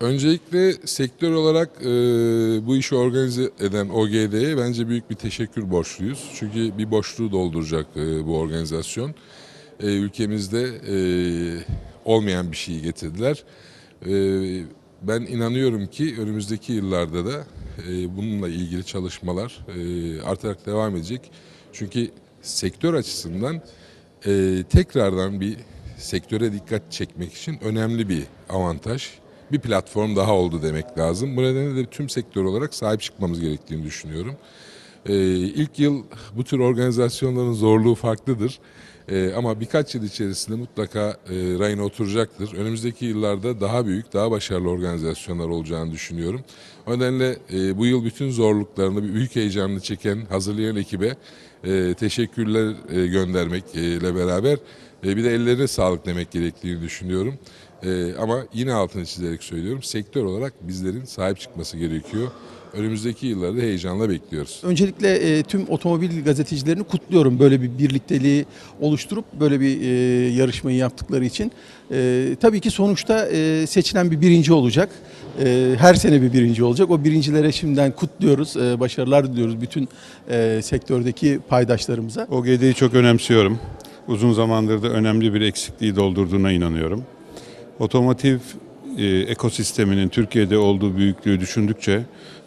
Öncelikle sektör olarak e, bu işi organize eden OGD'ye bence büyük bir teşekkür borçluyuz. Çünkü bir boşluğu dolduracak e, bu organizasyon. E, ülkemizde e, olmayan bir şeyi getirdiler. E, ben inanıyorum ki önümüzdeki yıllarda da e, bununla ilgili çalışmalar e, artarak devam edecek. Çünkü sektör açısından e, tekrardan bir sektöre dikkat çekmek için önemli bir avantaj. Bir platform daha oldu demek lazım. Bu nedenle de tüm sektör olarak sahip çıkmamız gerektiğini düşünüyorum. Ee, ilk yıl bu tür organizasyonların zorluğu farklıdır. Ee, ama birkaç yıl içerisinde mutlaka e, rayına oturacaktır. Önümüzdeki yıllarda daha büyük, daha başarılı organizasyonlar olacağını düşünüyorum. O nedenle e, bu yıl bütün zorluklarını, büyük heyecanını çeken, hazırlayan ekibe e, teşekkürler e, göndermekle beraber e, bir de ellerine sağlık demek gerektiğini düşünüyorum. E, ama yine altını çizerek söylüyorum, sektör olarak bizlerin sahip çıkması gerekiyor. Önümüzdeki yıllarda heyecanla bekliyoruz. Öncelikle e, tüm otomobil gazetecilerini kutluyorum böyle bir birlikteliği oluşturup böyle bir e, yarışmayı yaptıkları için. E, tabii ki sonuçta e, seçilen bir birinci olacak. E, her sene bir birinci olacak. O birincilere şimdiden kutluyoruz. E, başarılar diliyoruz bütün e, sektördeki paydaşlarımıza. OGD'yi çok önemsiyorum. Uzun zamandır da önemli bir eksikliği doldurduğuna inanıyorum. Otomotiv e, ekosisteminin Türkiye'de olduğu büyüklüğü düşündükçe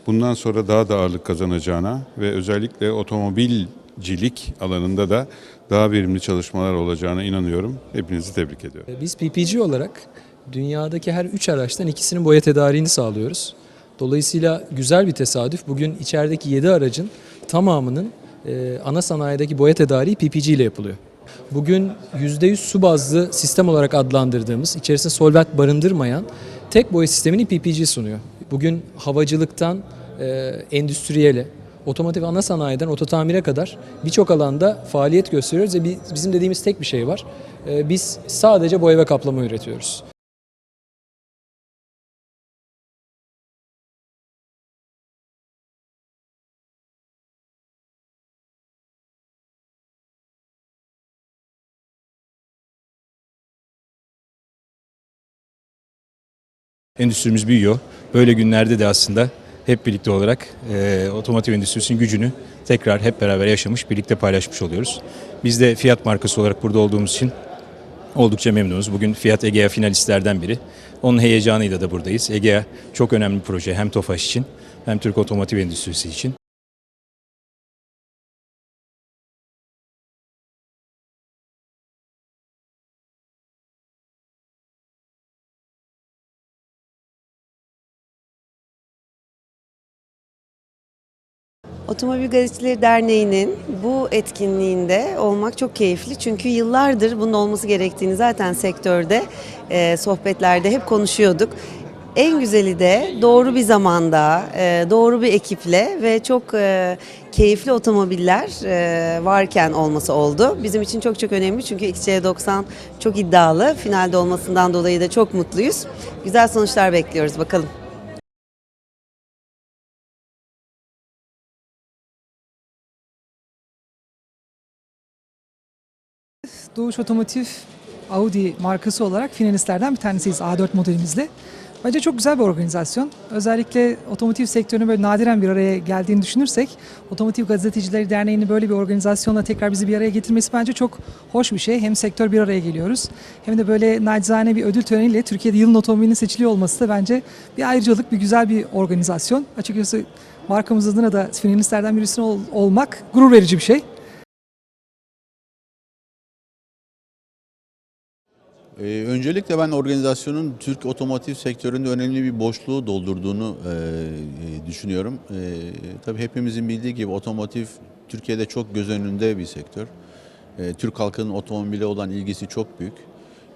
bundan sonra daha da ağırlık kazanacağına ve özellikle otomobilcilik alanında da daha verimli çalışmalar olacağına inanıyorum. Hepinizi tebrik ediyorum. Biz PPG olarak dünyadaki her 3 araçtan ikisinin boya tedariğini sağlıyoruz. Dolayısıyla güzel bir tesadüf. Bugün içerideki 7 aracın tamamının e, ana sanayideki boya tedariği PPG ile yapılıyor. Bugün %100 su bazlı sistem olarak adlandırdığımız, içerisinde solvent barındırmayan tek boya sistemini PPG sunuyor. Bugün havacılıktan e, endüstriyele, otomotiv ana sanayiden ototamire kadar birçok alanda faaliyet gösteriyoruz ve bi- bizim dediğimiz tek bir şey var. E, biz sadece boya ve kaplama üretiyoruz. Endüstrimiz büyüyor. Böyle günlerde de aslında hep birlikte olarak e, otomotiv endüstrisinin gücünü tekrar hep beraber yaşamış, birlikte paylaşmış oluyoruz. Biz de Fiat markası olarak burada olduğumuz için oldukça memnunuz. Bugün Fiat Egea finalistlerden biri. Onun heyecanıyla da buradayız. Egea çok önemli bir proje hem TOFAŞ için hem Türk otomotiv endüstrisi için. Otomobil Gazetecileri Derneği'nin bu etkinliğinde olmak çok keyifli. Çünkü yıllardır bunun olması gerektiğini zaten sektörde, e, sohbetlerde hep konuşuyorduk. En güzeli de doğru bir zamanda, e, doğru bir ekiple ve çok e, keyifli otomobiller e, varken olması oldu. Bizim için çok çok önemli çünkü XC90 çok iddialı. Finalde olmasından dolayı da çok mutluyuz. Güzel sonuçlar bekliyoruz bakalım. Doğuş Otomotiv Audi markası olarak finalistlerden bir tanesiyiz A4 modelimizle. Bence çok güzel bir organizasyon. Özellikle otomotiv sektörünün böyle nadiren bir araya geldiğini düşünürsek, Otomotiv Gazetecileri Derneği'nin böyle bir organizasyonla tekrar bizi bir araya getirmesi bence çok hoş bir şey. Hem sektör bir araya geliyoruz, hem de böyle nacizane bir ödül töreniyle Türkiye'de yılın otomobilinin seçiliyor olması da bence bir ayrıcalık, bir güzel bir organizasyon. Açıkçası markamız adına da finalistlerden birisi ol- olmak gurur verici bir şey. Ee, öncelikle ben organizasyonun Türk otomotiv sektöründe önemli bir boşluğu doldurduğunu e, e, düşünüyorum. E, tabii hepimizin bildiği gibi otomotiv Türkiye'de çok göz önünde bir sektör. E, Türk halkının otomobile olan ilgisi çok büyük.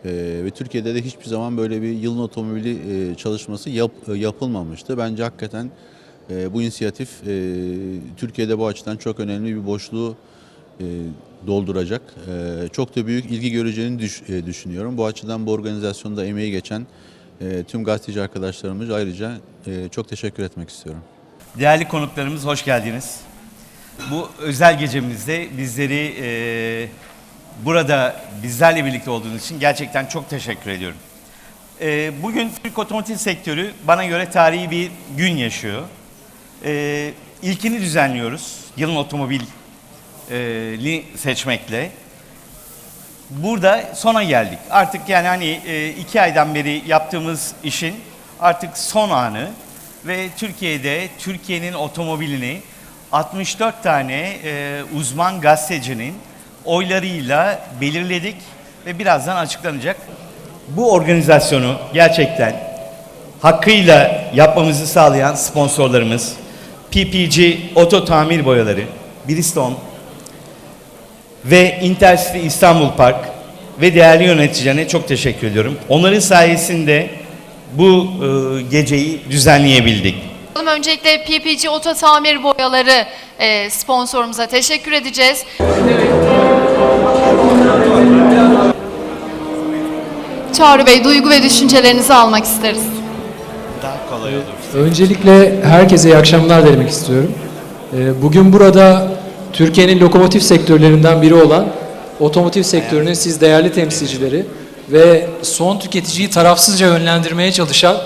E, ve Türkiye'de de hiçbir zaman böyle bir yılın otomobili e, çalışması yap, e, yapılmamıştı. Bence hakikaten e, bu inisiyatif e, Türkiye'de bu açıdan çok önemli bir boşluğu e, dolduracak. E, çok da büyük ilgi göreceğini e, düşünüyorum. Bu açıdan bu organizasyonda emeği geçen e, tüm gazeteci arkadaşlarımız ayrıca e, çok teşekkür etmek istiyorum. Değerli konuklarımız hoş geldiniz. Bu özel gecemizde bizleri e, burada bizlerle birlikte olduğunuz için gerçekten çok teşekkür ediyorum. Bugün Türk otomotiv sektörü bana göre tarihi bir gün yaşıyor. Ee, ilkini düzenliyoruz. Yılın otomobili seçmekle. Burada sona geldik. Artık yani hani e, iki aydan beri yaptığımız işin artık son anı ve Türkiye'de Türkiye'nin otomobilini 64 tane e, uzman gazetecinin oylarıyla belirledik ve birazdan açıklanacak. Bu organizasyonu gerçekten hakkıyla yapmamızı sağlayan sponsorlarımız PPG Oto Tamir Boyaları, Bridgestone ve Intercity İstanbul Park ve değerli yöneticilerine çok teşekkür ediyorum. Onların sayesinde bu e, geceyi düzenleyebildik. Öncelikle PPG Oto Tamir Boyaları e, sponsorumuza teşekkür edeceğiz. Çağrı Bey, duygu ve düşüncelerinizi almak isteriz. Daha kolay olur. Öncelikle herkese iyi akşamlar demek istiyorum. Ee, Bugün burada Türkiye'nin lokomotif sektörlerinden biri olan otomotiv sektörünün siz değerli temsilcileri ve son tüketiciyi tarafsızca yönlendirmeye çalışan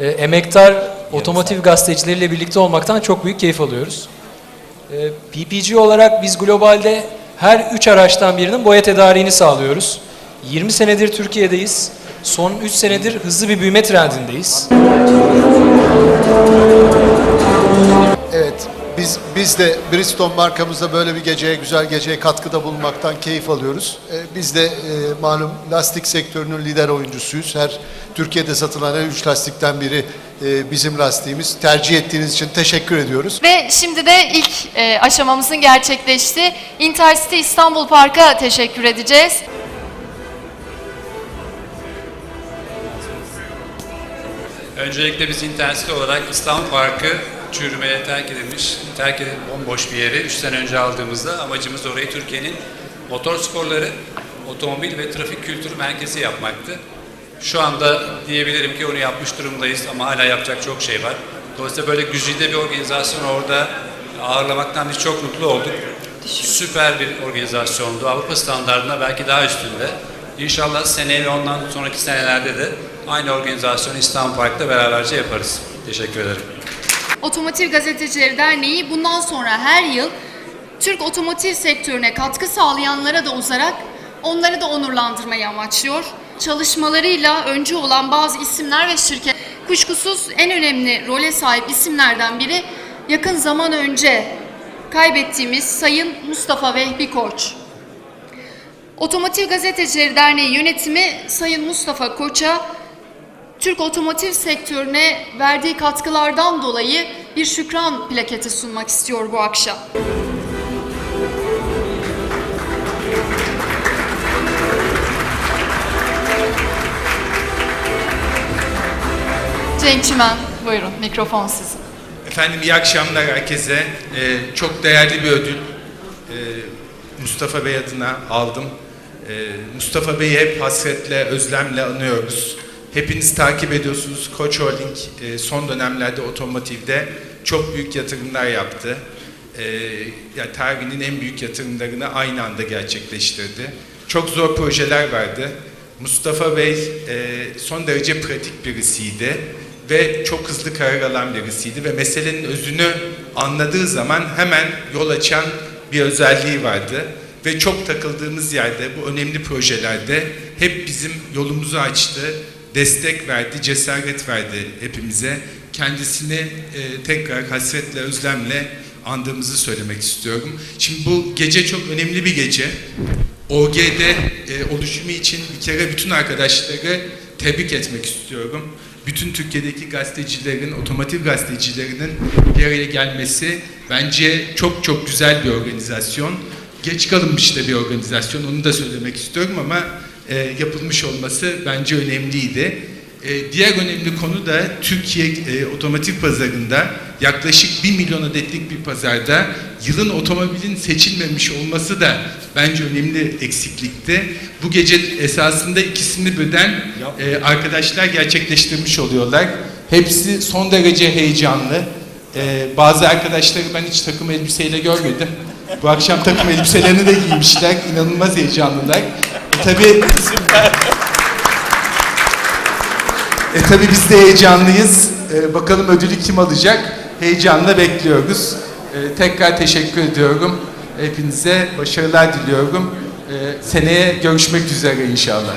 e, emektar otomotiv gazetecileriyle birlikte olmaktan çok büyük keyif alıyoruz. Ee, PPG olarak biz globalde her üç araçtan birinin boya tedariğini sağlıyoruz. 20 senedir Türkiye'deyiz. Son 3 senedir hızlı bir büyüme trendindeyiz. Evet, biz biz de Bridgestone markamızda böyle bir geceye, güzel geceye katkıda bulunmaktan keyif alıyoruz. Ee, Biz de e, malum lastik sektörünün lider oyuncusuyuz. Her Türkiye'de satılan en üç lastikten biri e, bizim lastiğimiz. Tercih ettiğiniz için teşekkür ediyoruz. Ve şimdi de ilk e, aşamamızın gerçekleştiği Intercity İstanbul Park'a teşekkür edeceğiz. Öncelikle biz internetli olarak İstanbul Parkı çürümeye terk edilmiş, terk edilmiş bomboş bir yeri 3 sene önce aldığımızda amacımız orayı Türkiye'nin motor sporları, otomobil ve trafik kültürü merkezi yapmaktı. Şu anda diyebilirim ki onu yapmış durumdayız ama hala yapacak çok şey var. Dolayısıyla böyle güzide bir organizasyon orada ağırlamaktan biz çok mutlu olduk. Süper bir organizasyondu. Avrupa standartına belki daha üstünde. İnşallah seneye ve ondan sonraki senelerde de aynı organizasyonu İstanbul Park'ta beraberce yaparız. Teşekkür ederim. Otomotiv Gazetecileri Derneği bundan sonra her yıl Türk otomotiv sektörüne katkı sağlayanlara da uzarak onları da onurlandırmayı amaçlıyor. Çalışmalarıyla öncü olan bazı isimler ve şirket kuşkusuz en önemli role sahip isimlerden biri yakın zaman önce kaybettiğimiz Sayın Mustafa Vehbi Koç. Otomotiv Gazetecileri Derneği yönetimi Sayın Mustafa Koç'a Türk otomotiv sektörüne verdiği katkılardan dolayı bir şükran plaketi sunmak istiyor bu akşam. Cenk Çimen, buyurun mikrofon sizin. Efendim iyi akşamlar herkese. Ee, çok değerli bir ödül. Ee, Mustafa Bey adına aldım. Ee, Mustafa Bey'i hep hasretle, özlemle anıyoruz. Hepiniz takip ediyorsunuz. Koç Holding e, son dönemlerde otomotivde çok büyük yatırımlar yaptı. Ee, ya tarihinin en büyük yatırımlarını aynı anda gerçekleştirdi. Çok zor projeler vardı. Mustafa Bey e, son derece pratik birisiydi ve çok hızlı karar alan birisiydi ve meselenin özünü anladığı zaman hemen yol açan bir özelliği vardı ve çok takıldığımız yerde bu önemli projelerde hep bizim yolumuzu açtı, destek verdi, cesaret verdi hepimize. Kendisini e, tekrar hasretle, özlemle andığımızı söylemek istiyorum. Şimdi bu gece çok önemli bir gece. OGD e, oluşumu için bir kere bütün arkadaşları tebrik etmek istiyorum. Bütün Türkiye'deki gazetecilerin, otomotiv gazetecilerinin bir araya gelmesi bence çok çok güzel bir organizasyon. Geç kalınmış da bir organizasyon, onu da söylemek istiyorum ama e, yapılmış olması bence önemliydi. E, diğer önemli konu da Türkiye e, otomotiv pazarında yaklaşık 1 milyon adetlik bir pazarda yılın otomobilin seçilmemiş olması da bence önemli eksiklikti. Bu gece esasında ikisini birden e, arkadaşlar gerçekleştirmiş oluyorlar. Hepsi son derece heyecanlı. E, bazı arkadaşları ben hiç takım elbiseyle görmedim. Bu akşam takım elbiselerini de giymişler. İnanılmaz heyecanlılar. Tabii E tabii biz de heyecanlıyız. E, bakalım ödülü kim alacak? Heyecanla bekliyoruz. E, tekrar teşekkür ediyorum. Hepinize başarılar diliyorum. E, seneye görüşmek üzere inşallah.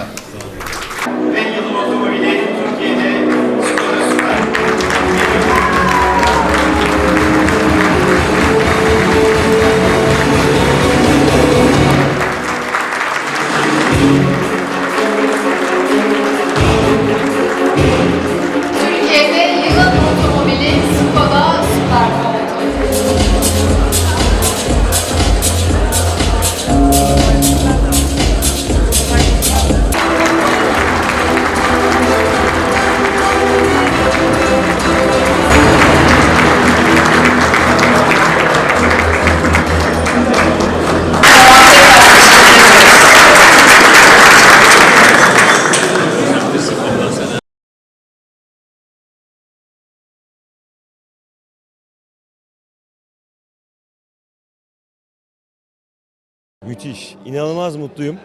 Müthiş. İnanılmaz mutluyum.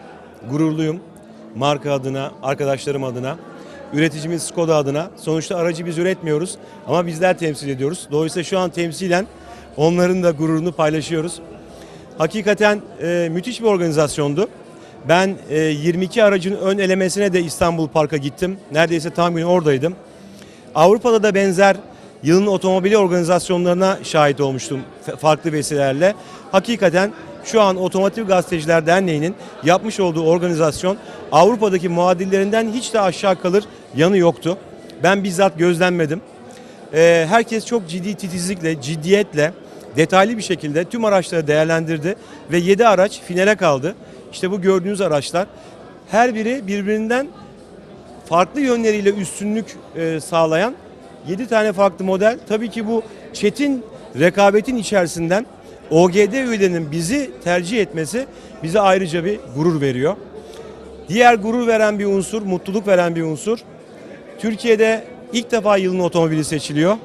Gururluyum. Marka adına, arkadaşlarım adına, üreticimiz Skoda adına. Sonuçta aracı biz üretmiyoruz ama bizler temsil ediyoruz. Dolayısıyla şu an temsilen onların da gururunu paylaşıyoruz. Hakikaten e, müthiş bir organizasyondu. Ben e, 22 aracın ön elemesine de İstanbul Park'a gittim. Neredeyse tam gün oradaydım. Avrupa'da da benzer yılın otomobili organizasyonlarına şahit olmuştum farklı vesilelerle. Hakikaten şu an Otomotiv Gazeteciler Derneği'nin yapmış olduğu organizasyon Avrupa'daki muadillerinden hiç de aşağı kalır yanı yoktu. Ben bizzat gözlemledim. Ee, herkes çok ciddi titizlikle, ciddiyetle, detaylı bir şekilde tüm araçları değerlendirdi ve 7 araç finale kaldı. İşte bu gördüğünüz araçlar her biri birbirinden farklı yönleriyle üstünlük e, sağlayan 7 tane farklı model. Tabii ki bu çetin rekabetin içerisinden OGD üyelerinin bizi tercih etmesi bize ayrıca bir gurur veriyor. Diğer gurur veren bir unsur, mutluluk veren bir unsur. Türkiye'de ilk defa yılın otomobili seçiliyor.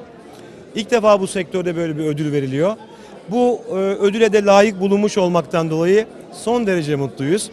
İlk defa bu sektörde böyle bir ödül veriliyor. Bu e, ödüle de layık bulunmuş olmaktan dolayı son derece mutluyuz.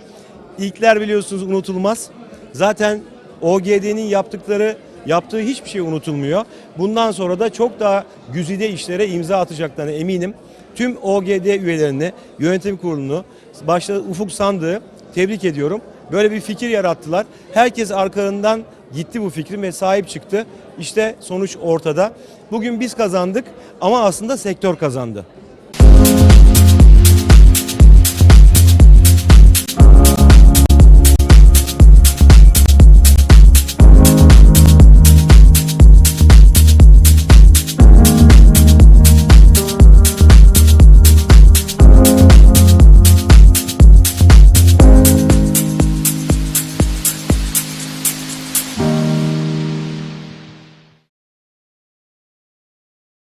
İlkler biliyorsunuz unutulmaz. Zaten OGD'nin yaptıkları, yaptığı hiçbir şey unutulmuyor. Bundan sonra da çok daha güzide işlere imza atacaklarına eminim. Tüm OGD üyelerini, yönetim kurulunu, başta Ufuk Sandığı tebrik ediyorum. Böyle bir fikir yarattılar. Herkes arkalarından gitti bu fikrin ve sahip çıktı. İşte sonuç ortada. Bugün biz kazandık ama aslında sektör kazandı.